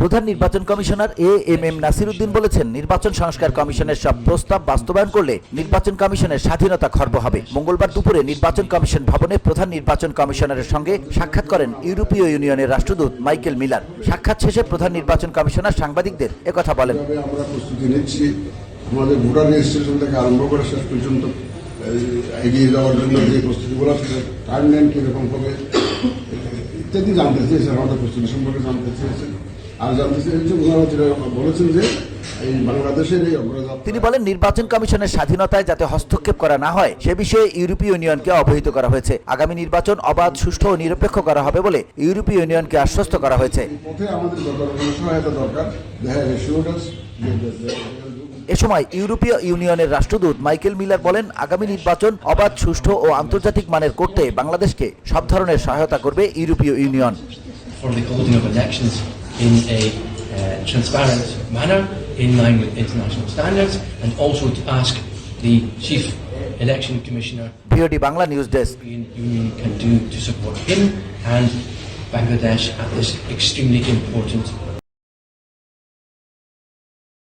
প্রধান নির্বাচন commissioner A M M Nasir Uddin বলেছেন নির্বাচন সংস্কার কমিশনের সব প্রস্তাব বাস্তবায়ন করলে নির্বাচন কমিশনের স্বাধীনতা খর্ব হবে। মঙ্গলবার দুপুরে নির্বাচন কমিশন ভবনে প্রধান নির্বাচন কমিশনারের সঙ্গে সাক্ষাৎ করেন ইউরোপীয় ইউনিয়নের রাষ্ট্রদূত মাইকেল মিলার। সাক্ষাৎ শেষে প্রধান নির্বাচন কমিশনার সাংবাদিকদের একথা বলেন। আমরা প্রস্তুতি নিচ্ছি। আমাদের ভোটার রেজিস্ট্রেশন থেকে আরম্ভ করে শেষ পর্যন্ত এগিয়ে যাওয়ার জন্য যে প্রস্তুতিগুলো আছে টাইম লাইন কীরকম হবে ইত্যাদি জানতে চেয়েছেন আমাদের প্রস্তুতি সম্পর্কে জানতে চেয়েছেন। আর জানতে চেয়েছেন ওনারা যেটা বলেছেন যে তিনি বলেন নির্বাচন কমিশনের স্বাধীনতায় যাতে হস্তক্ষেপ করা না হয় সে বিষয়ে ইউরোপীয় ইউনিয়নকে অবহিত করা হয়েছে। আগামী নির্বাচন অবাধ সুষ্ঠু ও নিরপেক্ষ করা হবে বলে ইউরোপীয় ইউনিয়নকে আশ্বস্ত করা হয়েছে। এ সময় ইউরোপীয় ইউনিয়নের রাষ্ট্রদূত মাইকেল মিলার বলেন আগামী নির্বাচন অবাধ সুষ্ঠু ও আন্তর্জাতিক মানের করতে বাংলাদেশকে সব ধরনের সহায়তা করবে ইউরোপীয় ইউনিয়ন।